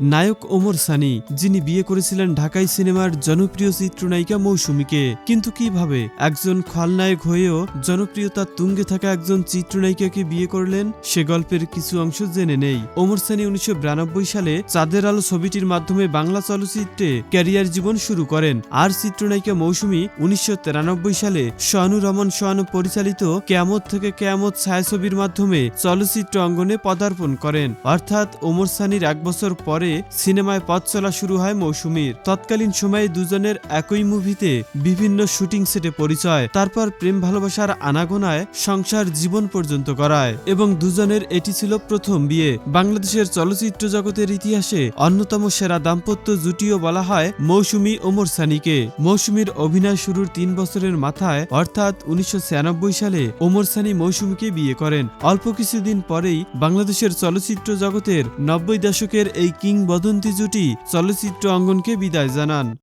নায়ক ওমর সানি, যিনি বিয়ে করেছিলেন ঢাকাই সিনেমার জনপ্রিয় চিত্রনায়িকা মৌসুমীকে। কিন্তু কীভাবে একজন খলনায়ক হয়েও জনপ্রিয়তার তুঙ্গে থাকা একজন চিত্রনায়িকাকে বিয়ে করলেন, সে গল্পের কিছু অংশ জেনে নেই। ওমর সানি উনিশশো বিরানব্বই সালে চাঁদের আলো ছবিটির মাধ্যমে বাংলা চলচ্চিত্রে ক্যারিয়ার জীবন শুরু করেন। আর চিত্রনায়িকা মৌসুমী উনিশশো তিরানব্বই সালে শানু রমন শানু পরিচালিত কেয়ামত থেকে কেয়ামত ছায়াছবির মাধ্যমে চলচ্চিত্র অঙ্গনে পদার্পণ করেন। অর্থাৎ ওমর সানির এক বছর পরে সিনেমায় পথ চলা শুরু হয় মৌসুমীর। তৎকালীন সময়ে দুজনের একই মুভিতে বিভিন্ন শুটিং সেটে পরিচয়। তারপর প্রেম ভালোবাসার আনাগোনায় সংসার জীবন পর্যন্ত করায় এবং দুজনের এটি ছিল প্রথম বিয়ে। বাংলাদেশের চলচ্চিত্র জগতের ইতিহাসে অন্যতম সেরা দাম্পত্য জুটিও বলা হয় মৌসুমী ওমর সানিকে। মৌসুমীর অভিনয় শুরুর তিন বছরের মাথায় অর্থাৎ উনিশশো ছিয়ানব্বই সালে ওমর সানি মৌসুমীকে বিয়ে করেন। অল্প কিছুদিন পরেই বাংলাদেশের চলচ্চিত্র জগতের নব্বই দশকের এই কিংবদন্তি জুটি চলচ্চিত্র অঙ্গনকে বিদায় জানান।